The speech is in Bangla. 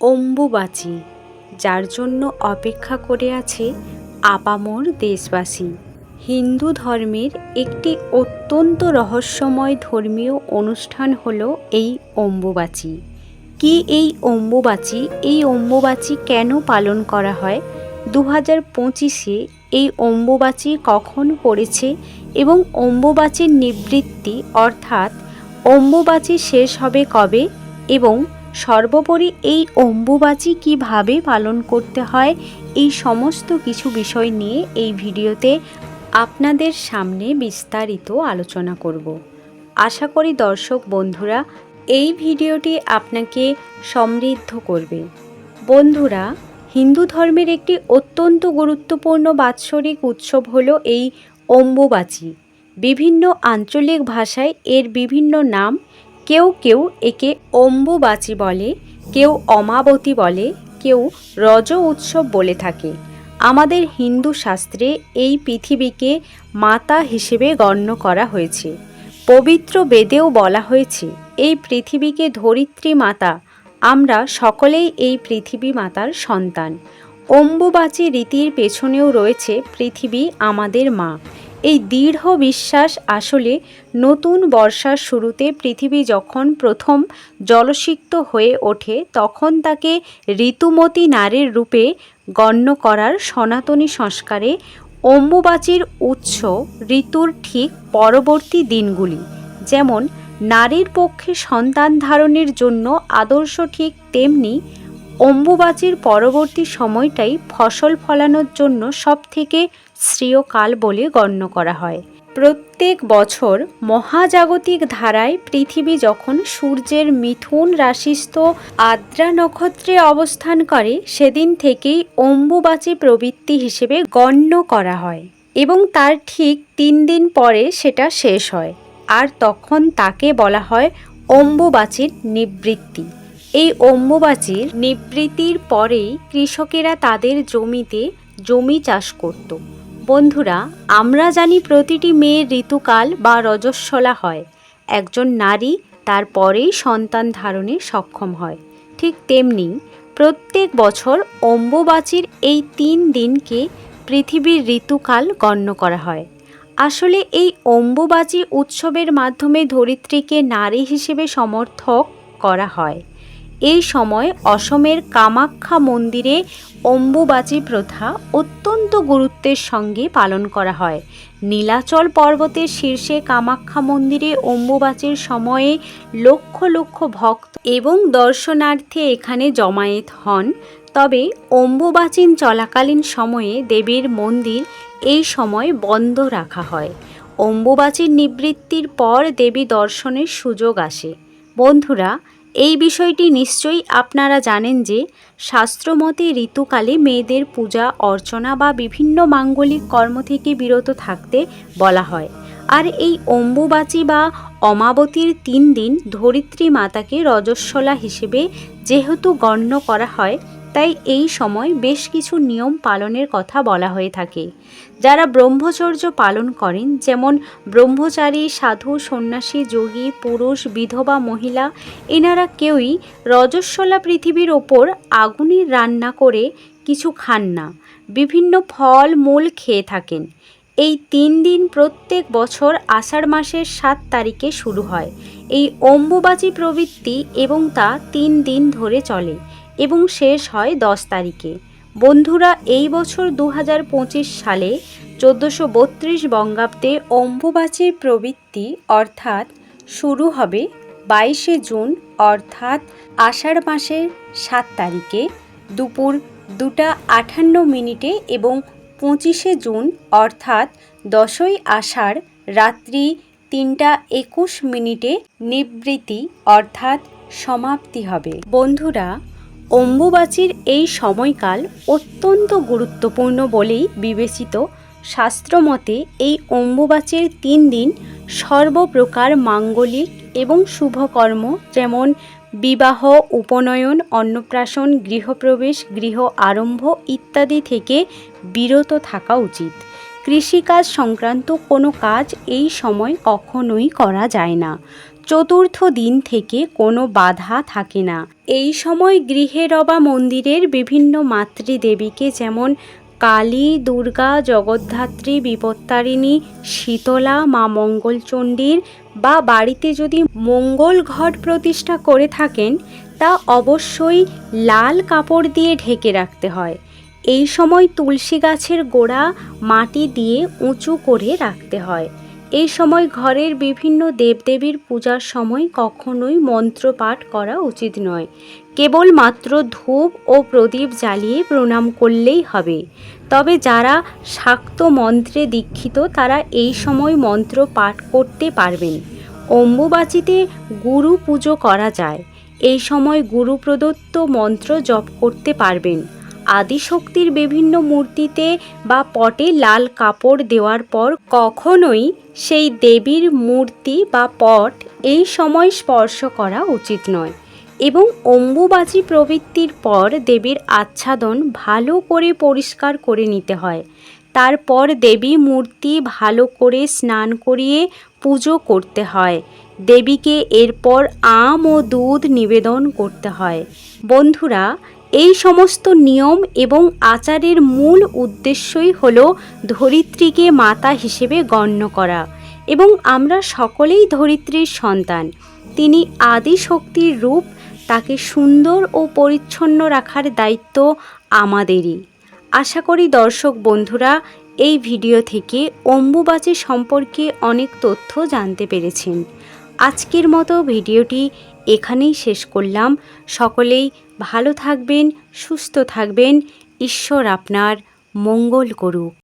অম্বুবাচী, যার জন্য অপেক্ষা করে আছে আপামর দেশবাসী। হিন্দু ধর্মের একটি অত্যন্ত রহস্যময় ধর্মীয় অনুষ্ঠান হল এই অম্বুবাচী। কি এই অম্বুবাচী? এই অম্বুবাচী কেন পালন করা হয়? দু হাজার পঁচিশে এই অম্বুবাচী কখন পড়েছে এবং অম্বুবাচীর নিবৃত্তি অর্থাৎ অম্বুবাচী শেষ হবে কবে এবং সর্বোপরি এই অম্বুবাচী কীভাবে পালন করতে হয়, এই সমস্ত কিছু বিষয় নিয়ে এই ভিডিওতে আপনাদের সামনে বিস্তারিত আলোচনা করব। আশা করি দর্শক বন্ধুরা, এই ভিডিওটি আপনাকে সমৃদ্ধ করবে। বন্ধুরা, হিন্দু ধর্মের একটি অত্যন্ত গুরুত্বপূর্ণ বাৎসরিক উৎসব হলো এই অম্বুবাচী। বিভিন্ন আঞ্চলিক ভাষায় এর বিভিন্ন নাম কেউ কেউ একে অম্বুবাচী বলে, কেউ অমাবতী বলে, কেউ রজ উৎসব বলে থাকে। আমাদের হিন্দু শাস্ত্রে এই পৃথিবীকে মাতা হিসেবে গণ্য করা হয়েছে। পবিত্র বেদেও বলা হয়েছে, এই পৃথিবীকে ধরিত্রী মাতা, আমরা সকলেই এই পৃথিবী মাতার সন্তান। অম্বুবাচী রীতির পেছনেও রয়েছে পৃথিবী আমাদের মা। এই দৃঢ় বিশ্বাস আসলে নতুন বর্ষার শুরুতে পৃথিবী যখন প্রথম জলসিক্ত হয়ে ওঠে, তখন তাকে ঋতুমতী নারীর রূপে গণ্য করার সনাতনী সংস্কারে অম্বুবাচীর উৎস ঋতুর ঠিক পরবর্তী দিনগুলি, যেমন নারীর পক্ষে সন্তান ধারণের জন্য আদর্শ ঠিক তেমনি অম্বুবাচীর পরবর্তী সময়টাই ফসল ফলানোর জন্য সবথেকে শ্রেয়কাল বলে গণ্য করা হয়। প্রত্যেক বছর মহাজাগতিক ধারায় পৃথিবী যখন সূর্যের মিথুন রাশিস্থ আদ্রা নক্ষত্রে অবস্থান করে, সেদিন থেকেই অম্বুবাচী প্রবৃত্তি হিসেবে গণ্য করা হয় এবং তার ঠিক তিন দিন পরে সেটা শেষ হয়। আর তখন তাকে বলা হয় অম্বুবাচীর নিবৃত্তি। এই অম্বুবাচীর নিবৃত্তির পরেই কৃষকেরা তাদের জমিতে জমি চাষ করত। বন্ধুরা, আমরা জানি প্রতিটি মেয়ের ঋতুকাল বা রজস্বলা হয়। একজন নারী তারপরেই সন্তান ধারণে সক্ষম হয়। ঠিক তেমনি প্রত্যেক বছর অম্বুবাচীর এই তিন দিনকে পৃথিবীর ঋতুকাল গণ্য করা হয়। আসলে এই অম্বুবাচী উৎসবের মাধ্যমে ধরিত্রীকে নারী হিসেবে সমর্থক করা হয়। এই সময় অসমের কামাখ্যা মন্দিরে অম্বুবাচী প্রথা অত্যন্ত গুরুত্বের সঙ্গে পালন করা হয়। নীলাচল পর্বতের শীর্ষে কামাখ্যা মন্দিরে অম্বুবাচীর সময়ে লক্ষ লক্ষ ভক্ত এবং দর্শনার্থী এখানে জমায়েত হন। তবে অম্বুবাচীন চলাকালীন সময়ে দেবীর মন্দির এই সময় বন্ধ রাখা হয়। অম্বুবাচীর নিবৃত্তির পর দেবী দর্শনের সুযোগ আসে। বন্ধুরা এই বিষয়টি নিশ্চয়ই আপনারা জানেন যে শাস্ত্রমতে ঋতুকালে মেয়েদের পূজা, অর্চনা বা বিভিন্ন মাঙ্গলিক কর্ম থেকে বিরত থাকতে বলা হয়। আর এই অম্বুবাচী বা অমাবতীর তিন দিন ধরিত্রী মাতাকে রজস্বলা হিসেবে যেহেতু গণ্য করা হয় তাই এই সময় বেশ কিছু নিয়ম পালনের কথা বলা হয়ে থাকে। যারা ব্রহ্মচর্য পালন করেন, যেমন ব্রহ্মচারী, সাধু, সন্ন্যাসী, যোগী, পুরুষ, বিধবা, মহিলা, এনারা কেউই রজস্বলা পৃথিবীর ওপর আগুনে রান্না করে কিছু খান না। বিভিন্ন ফল, মূল খেয়ে থাকেন। এই তিন দিন প্রত্যেক বছর আষাঢ় মাসের সাত তারিখে শুরু হয়। এই অম্বুবাচী প্রবৃত্তি এবং তা তিন দিন ধরে চলে। এবং শেষ হয় দশ তারিখে। বন্ধুরা, এই বছর দু হাজার পঁচিশ সালে চোদ্দোশো বত্রিশ বঙ্গাব্দে অম্বুবাচীর প্রবৃত্তি অর্থাৎ শুরু হবে বাইশে জুন, অর্থাৎ আষাঢ় মাসের সাত তারিখে দুপুর দুটা আটান্ন মিনিটে এবং পঁচিশে জুন, অর্থাৎ দশই আষাঢ় রাত্রি তিনটা একুশ মিনিটে নিবৃত্তি, অর্থাৎ সমাপ্তি হবে। বন্ধুরা অম্বুবাচীর এই সময়কাল অত্যন্ত গুরুত্বপূর্ণ বলেই বিবেচিত শাস্ত্রমতে এই অম্বুবাচীর তিন দিন সর্বপ্রকার মাঙ্গলিক এবং শুভকর্ম যেমন বিবাহ, উপনয়ন, অন্নপ্রাশন, গৃহপ্রবেশ, গৃহ আরম্ভ ইত্যাদি থেকে বিরত থাকা উচিত। কৃষিকাজ সংক্রান্ত কোনো কাজ এই সময় কখনোই করা যায় না। চতুর্থ দিন থেকে কোনো বাধা থাকে না। এই সময় গৃহে রবা মন্দিরের বিভিন্ন মাতৃদেবীকে যেমন কালী, দুর্গা, জগদ্ধাত্রী, বিপত্তারিণী, শীতলা, মা মঙ্গলচণ্ডীর বা বাড়িতে যদি মঙ্গল ঘট প্রতিষ্ঠা করে থাকেন, তা অবশ্যই লাল কাপড় দিয়ে ঢেকে রাখতে হয়। এই সময় তুলসী গাছের গোড়া মাটি দিয়ে উঁচু করে রাখতে হয়। এই সময় ঘরের বিভিন্ন দেবদেবীর পূজার সময় কখনোই মন্ত্র পাঠ করা উচিত নয়। কেবলমাত্র ধূপ ও প্রদীপ জ্বালিয়ে প্রণাম করলেই হবে। তবে যারা শাক্ত মন্ত্রে দীক্ষিত, তারা এই সময় মন্ত্র পাঠ করতে পারবেন। অম্বুবাচিতে গুরু পুজো করা যায়। এই সময় গুরু প্রদত্ত মন্ত্র জপ করতে পারবেন। আদিশক্তির বিভিন্ন মূর্তিতে বা পটে লাল কাপড় দেওয়ার পর কখনোই সেই দেবীর মূর্তি বা পট এই সময় স্পর্শ করা উচিত নয় এবং অম্বুবাচী প্রবৃত্তির পর দেবীর আচ্ছাদন ভালো করে পরিষ্কার করে নিতে হয়। তারপর দেবী মূর্তি ভালো করে স্নান করিয়ে পুজো করতে হয়। দেবীকে এরপর আম ও দুধ নিবেদন করতে হয়। বন্ধুরা এই সমস্ত নিয়ম এবং আচারের মূল উদ্দেশ্যই হল ধরিত্রীকে মাতা হিসেবে গণ্য করা এবং আমরা সকলেই ধরিত্রীর সন্তান। তিনি আদি শক্তির রূপ, তাকে সুন্দর ও পরিচ্ছন্ন রাখার দায়িত্ব আমাদেরই। আশা করি দর্শক বন্ধুরা, এই ভিডিও থেকে অম্বুবাচী সম্পর্কে অনেক তথ্য জানতে পেরেছেন। আজকের মতো ভিডিওটি এখানেই শেষ করলাম। সকলেই ভালো থাকবেন সুস্থ থাকবেন। ঈশ্বর আপনার মঙ্গল করুক।